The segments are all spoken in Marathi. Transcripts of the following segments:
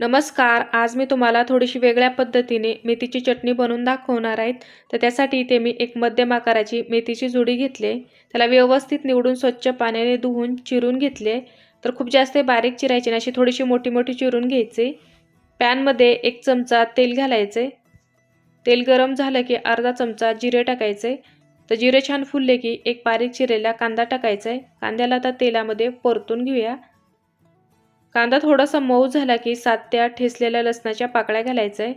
नमस्कार आज मी तुम्हाला थोडीशी वेगळ्या पद्धतीने मेथीची चटणी बनवून दाखवणार आहेत तर त्यासाठी इथे मी एक मध्यम आकाराची मेथीची जुडी घेतली त्याला व्यवस्थित निवडून स्वच्छ पाण्याने धुवून चिरून घेतले तर खूप जास्त बारीक चिरायची अशी थोडीशी मोठी मोठी चिरून घ्यायचे पॅनमध्ये एक चमचा तेल घालायचे तेल गरम झालं की अर्धा चमचा जिरे टाकायचे तर जिरे छान फुलले की एक बारीक चिरेला कांदा टाकायचा आहे. कांद्याला आता तेलामध्ये परतून घेऊया. कांदा थोडासा मऊ झाला की सात ते आठ ठेचलेल्या लसणाच्या पाकळ्या घालायचं आहे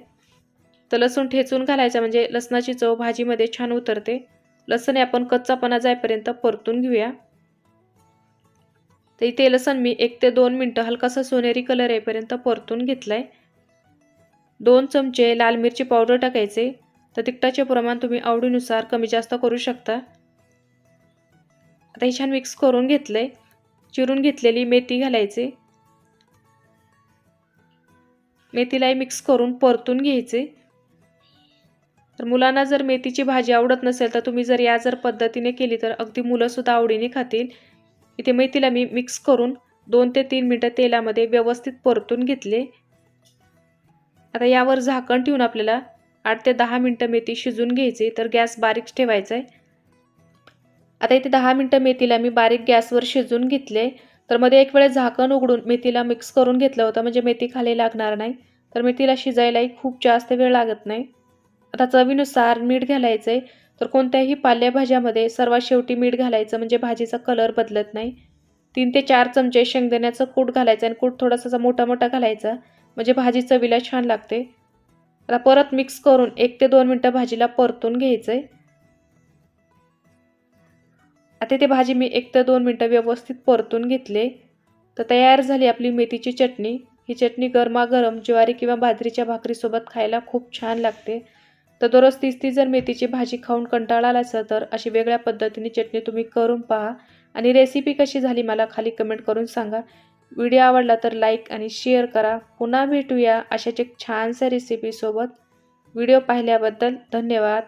तर लसूण ठेचून घालायचा म्हणजे लसणाची चव भाजीमध्ये छान उतरते. लसण हे आपण कच्चापणा जाईपर्यंत परतून घेऊया. तर इथे लसण मी एक ते दोन मिनटं हलकासा सोनेरी कलर येईपर्यंत परतून घेतला आहे दोन चमचे लाल मिरची पावडर टाकायचे. तर तिखटाचे प्रमाण तुम्ही आवडीनुसार कमी जास्त करू शकता. आता हे छान मिक्स करून घेतलं आहे चिरून घेतलेली मेथी घालायची. मेथीलाही मिक्स करून परतून घ्यायचे. तर मुलांना जर मेथीची भाजी आवडत नसेल तर तुम्ही जर या जर पद्धतीने केली तर अगदी मुलंसुद्धा आवडीने खातील. इथे मेथीला मी मिक्स करून दोन ते तीन मिनटं तेलामध्ये व्यवस्थित परतून घेतले. आता यावर झाकण ठेवून आपल्याला आठ ते दहा मिनटं मेथी शिजून घ्यायची तर गॅस बारीक ठेवायचा आहे. आता इथे दहा मिनटं मेथीला मी बारीक गॅसवर शिजून घेतले. तर मध्ये एक वेळेस झाकण उघडून मेथीला मिक्स करून घेतलं होतं. म्हणजे मेथी खाली लागणार नाही. तर मेथीला शिजायलाही खूप जास्त वेळ लागत नाही. आता चवीनुसार मीठ घालायचं आहे तर कोणत्याही पालेभाज्यामध्ये सर्वात शेवटी मीठ घालायचं म्हणजे भाजीचा कलर बदलत नाही. तीन ते चार चमचे शेंगदाण्याचं कूट घालायचं आणि कूट थोडासा मोठा मोठा घालायचा. म्हणजे भाजी चवीला छान लागते. आता परत मिक्स करून एक ते दोन मिनटं भाजीला परतून घ्यायचं आहे आता ते भाजी मी एक तर दोन मिनटं व्यवस्थित परतून घेतले. तर तयार झाली आपली मेथीची चटणी. ही चटणी गरमागरम ज्वारी किंवा बाजरीच्या भाकरीसोबत खायला खूप छान लागते. तर दररोज तीस ती जर मेथीची भाजी खाऊन कंटाळा आला असेल तर अशी वेगळ्या पद्धतीने चटणी तुम्ही करून पहा. आणि रेसिपी कशी झाली मला खाली कमेंट करून सांगा. व्हिडिओ आवडला तर लाईक आणि शेअर करा. पुन्हा भेटूया अशाच एक छानशा रेसिपीसोबत. व्हिडिओ पाहिल्याबद्दल धन्यवाद.